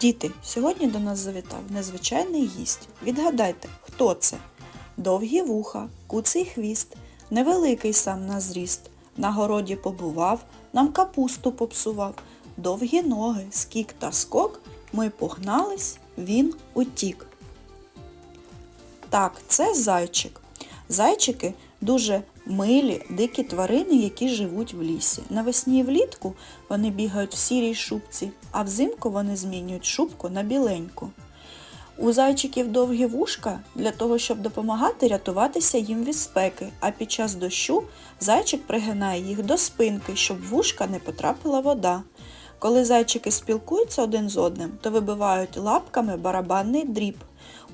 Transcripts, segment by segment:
Діти, сьогодні до нас завітав незвичайний гість. Відгадайте, хто це? Довгі вуха, куций хвіст, невеликий сам на зріст. На городі побував, нам капусту попсував. Довгі ноги, скік та скок, ми погнались, він утік. Так, це зайчик. Зайчики дуже милі, дикі тварини, які живуть в лісі. Навесні і влітку вони бігають в сірій шубці, а взимку вони змінюють шубку на біленьку. У зайчиків довгі вушка для того, щоб допомагати рятуватися їм від спеки, а під час дощу зайчик пригинає їх до спинки, щоб вушка не потрапила вода. Коли зайчики спілкуються один з одним, то вибивають лапками барабанний дріб.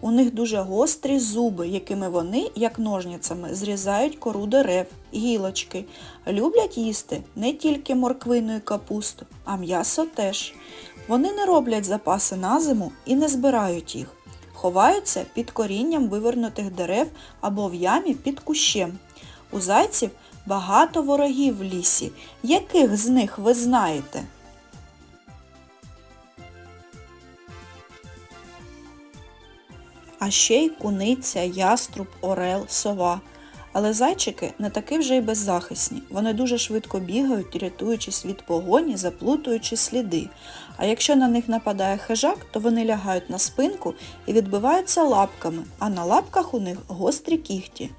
У них дуже гострі зуби, якими вони, як ножницями, зрізають кору дерев, гілочки. Люблять їсти не тільки морквину і капусту, а м'ясо теж. Вони не роблять запаси на зиму і не збирають їх. Ховаються під корінням вивернутих дерев або в ямі під кущем. У зайців багато ворогів в лісі. Яких з них ви знаєте? А ще й куниця, яструб, орел, сова. Але зайчики не таки вже й беззахисні. Вони дуже швидко бігають, рятуючись від погоні, заплутуючи сліди. А якщо на них нападає хижак, то вони лягають на спинку і відбиваються лапками, а на лапках у них гострі кігті.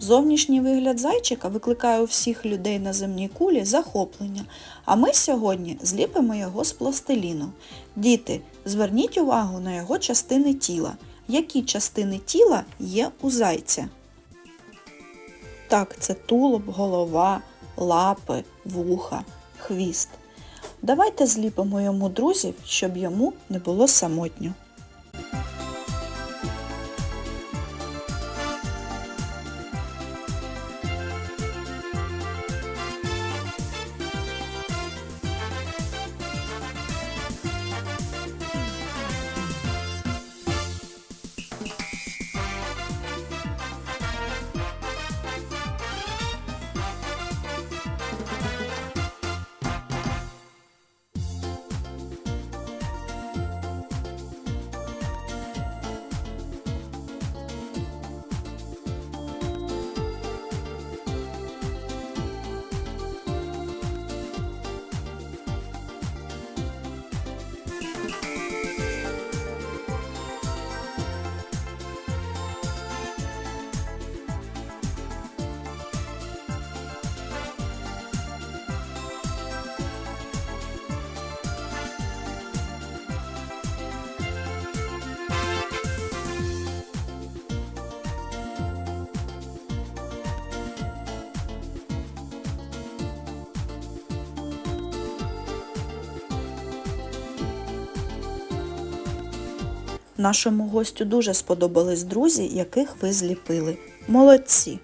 Зовнішній вигляд зайчика викликає у всіх людей на земній кулі захоплення, а ми сьогодні зліпимо його з пластиліну. Діти, зверніть увагу на його частини тіла. Які частини тіла є у зайця? Так, це тулуб, голова, лапи, вуха, хвіст. Давайте зліпимо йому друзів, щоб йому не було самотньо. Нашому гостю дуже сподобались друзі, яких ви зліпили. Молодці!